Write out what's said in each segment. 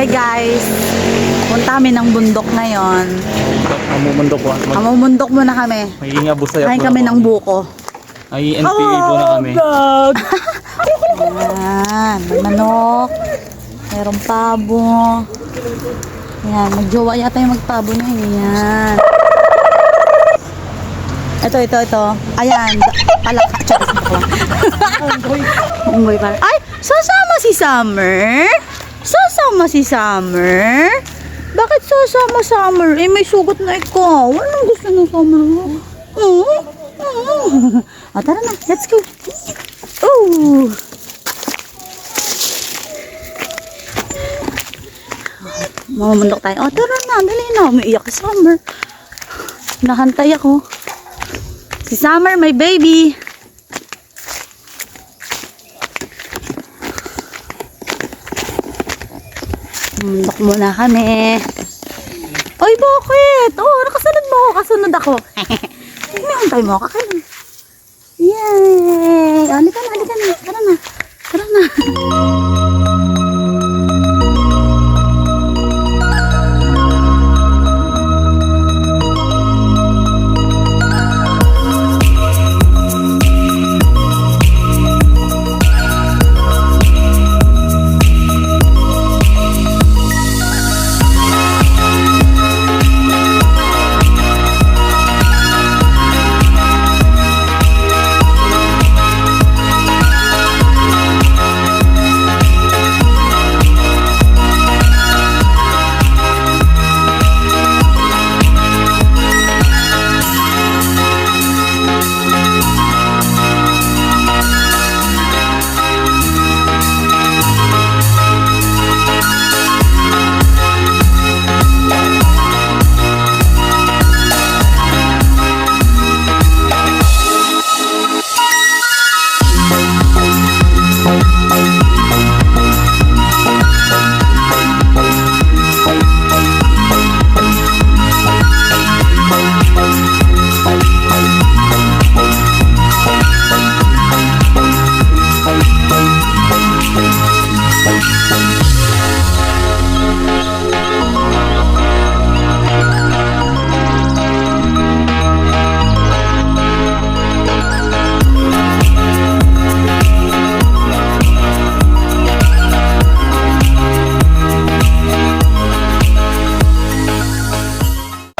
Hi guys! Punta kami ng bundok ngayon. Mamumundok ko. Mag Mamumundok muna kami. magiging abusay Kain kami ng buko. Ay, NPA po na kami. Ayan, may manok. Merong pabo. Ayan, magjowa yata yung magpabo na yun. Ayan. Ito, ito, ito. Ayan, palaka. Tsaka Unggoy pala. Ay, sasama si Summer? Sasama si Summer? Bakit sasama Summer? Eh, may sugot na ikaw. Anong gusto ng Summer? Oo. Oo. Ah, tara na, let's go. Oh. Mamamundok tayo. Oh, tara na, dali na. Umiiyak si Summer. Nahantay ako. Si Summer, my baby. Mundok muna kami. Ay, bakit? Oh, nakasunod mo ako. Kasunod ako. May hantay mo. Kakain. Yay! Halika na, halika na. Tara na. Tara na.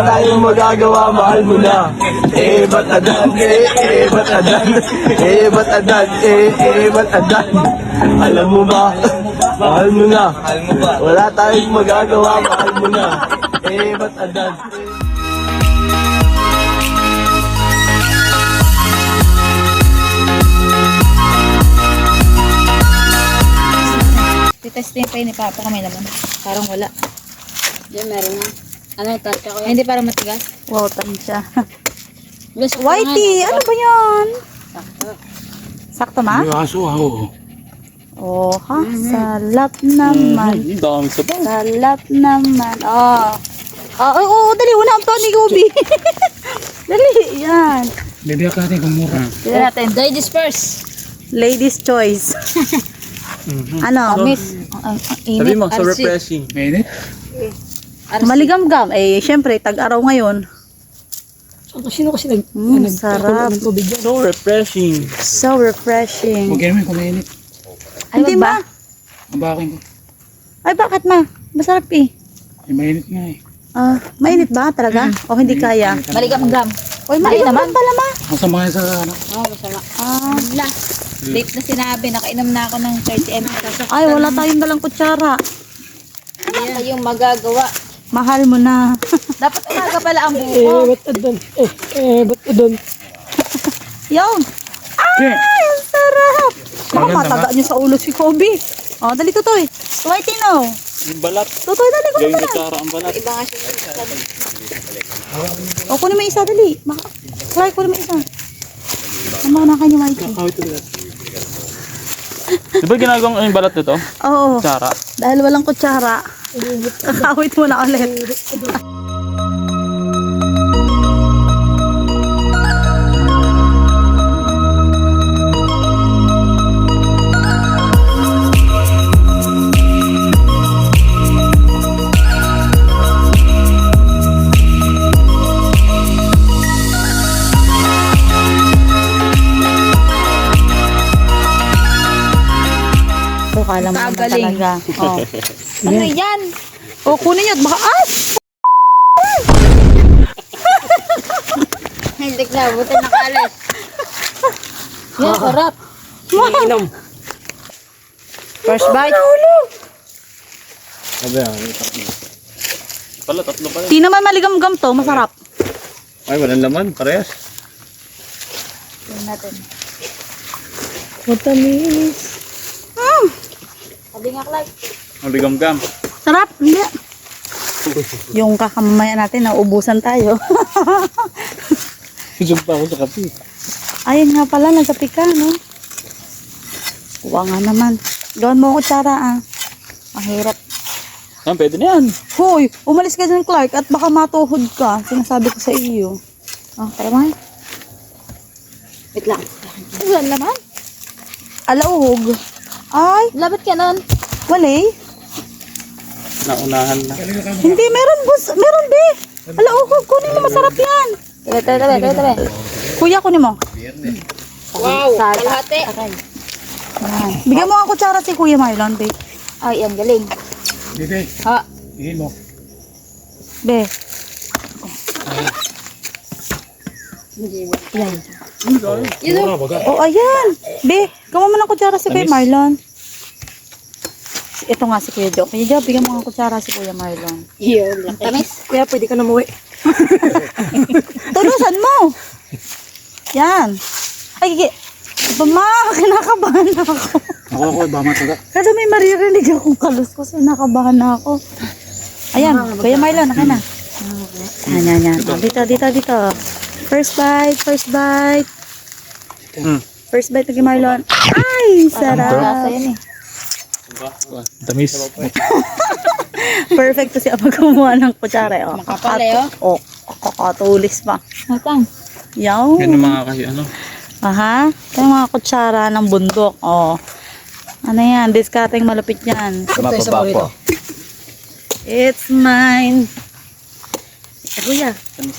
Tayong magagawa, mahal mo na. Eh, ba't adan? Eh, eh, ba't adan? Eh, ba't adan? Eh, eh, ba't adan? Alam mo ba? Mahal mo na. Wala tayong magagawa, mahal mo na. Eh, ba't adan? Titesting pa yun ni Papa kung may laman. Parang wala. Diyan meron na. Ano yung tansya ko yan? hindi parang matigas. Wow, tansya. Bless ko Whitey, ano ba yan? Sakto ma? aso ako. Oh, ha? Salap naman. Ang dami sa ba? Salap naman. Oh. Ah, oo, oh, dali. Una ang Tony Gobi. dali, yan. Bibiyak natin kung mura. Tignan natin. Ladies first. Ladies choice. ano? Miss. Ang, ang init. Sabi mo, so refreshing. Mainit? Maligam-gam. Eh, syempre, tag-araw ngayon. Sino kasi nag Mm, sarap. ng tubig? So refreshing. So refreshing. Huwag naman kung mainit. Ay, Hindi ba? Ang bakin ko. Ay, bakit ma? Masarap eh. Ay, mainit nga eh. Ah, mainit ba talaga? O hindi kaya? Maligam-gam. Oy, maligam naman pala ma. Ang sama yan sa ano. Oo, masama. Ah, Wala. Late na sinabi. Nakainom na ako ng 30 ml. ay, wala tayong dalang kutsara. Wala kayong magagawa. Mahal mo na. Dapat umaga pala ang Eh, buko. ba't adan? Eh, eh, ba't adan? Yung. Ay, ang sarap. Baka mataga niyo sa ulo si Kobe. Oh, dali tutoy. Whitey no. Yung balat. Tutoy, dali ko Gawin na ko tsara ang balat. Iba nga siya. O, kunin mo yung isa, dali. Maka Try, kunin mo yung isa. Ano na kanya, Whitey? Di ba ginagawang yung balat nito? Oo. Tsara. Dahil walang kutsara. Kakawit mo na ulit. Galing. talaga. Oh. Ano yan? oh, kunin nyo. at Baka, ay! Hindi na, buti nakalis. Yan, sarap. Inom. First bite. Sabi ah, Pala, tatlo pala. Di naman maligam-gam to. Masarap. Ay, walang laman, parehas. Tingnan natin. Matamis. Sabi nga, Clark. Ang ligam-gam. Sarap. Hindi. Yung kakamaya natin, naubusan tayo. Isog pa ako sa kape. Ayun nga pala, nagkape ka, no? Kuha nga naman. Gawin mo ako tsara, ah. Mahirap. Yan, pwede na yan. Hoy, umalis ka dyan, Clark, at baka matuhod ka. Sinasabi ko sa iyo. Ah, tara mga. Wait lang. Wala naman. Alauhog. Ay, Labot ka nun. wali. Naunahan na. Hindi, meron, bus. Meron, be. Alauhog, kunin mo, masarap yan. Tabi, tabi, tabi, tabi, tabi. Kuya, kunin mo. Wow, kalahati. Ayan. Bigyan mo ang kutsara si Kuya Marlon, be. Ay, yan, galing. Bebe, Ha, ihin mo. Be. Yun o. Oh, ayan. Be, gawa mo ng kutsara si Kuya Marlon. Ito nga si Kuya Joe. Kuya Joe, bigyan mo ng kutsara si Kuya Marlon. Yun, tamis. Kaya pwede ka na muwi. Tulusan mo. Yan. Ay, gigi. Bama, kinakabahan ako. Ako ako, ba mataga. Kasi may maririnig akong kaluskos. Nakabahan na ako. Ayan, Kuya Marlon, naka na. Yan, yan, yan. Oh, dito, dito, dito. First bite, first bite. Hmm. First bite ni Marlon. Ay, sarap. yan eh. Tamis. Perfect siya pag kumuha ng kutsara. Oh, Makapal eh, oh. Oh, kakatulis pa. Matang. Yaw. Yan ang mga kasi ano. Aha. Yung mga kutsara ng bundok. Oh. Ano yan? Discarding malupit yan. Mapaba po. It's mine. Kuya.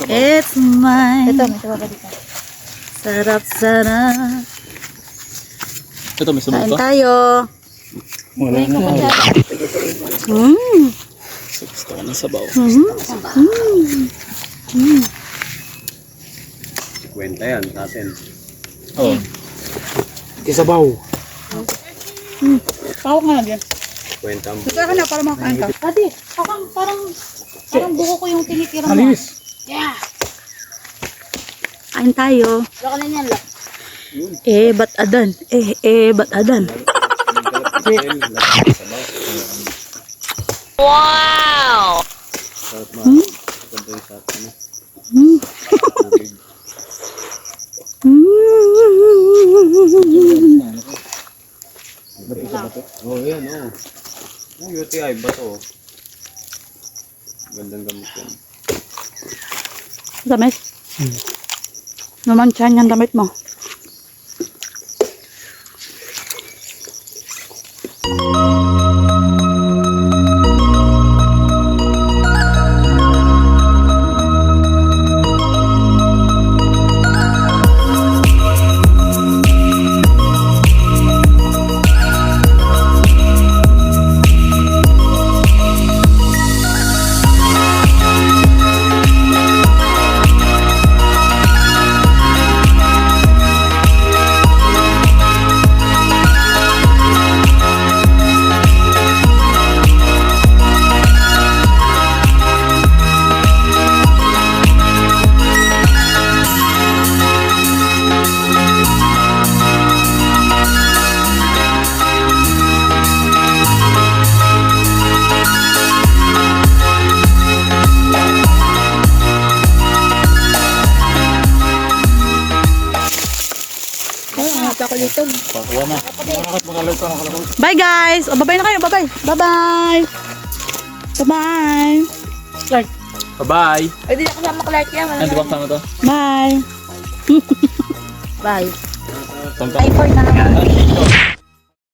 It's mine. Ito, may sababa dito. Sarap, sarap. Ito, may sabog Kain to. tayo. Wala na. Mm. Gusto ko ng sabaw. Kwenta yan sa atin. Oo. Kisabaw. Pawak nga lagyan. Kwenta mo. Gusto ka na para makain ka. Dati, parang, parang, parang buko ko yung tinitira mo. Alis. Kain tayo. Baka na yan, lak. Eh, ba't adan? Eh, eh, ba't adan? Mm. Oo, oh, yan oo. Oh. UTI ba to? Damit? Naman tiyan yung damit mo. Pakuha na. Bye guys! O, bye na kayo. Bye-bye. Bye-bye. Bye-bye. Bye-bye. Ay, di na kasama Clark yan. Ano, di ba kasama to? Bye. Bye. Bye for now.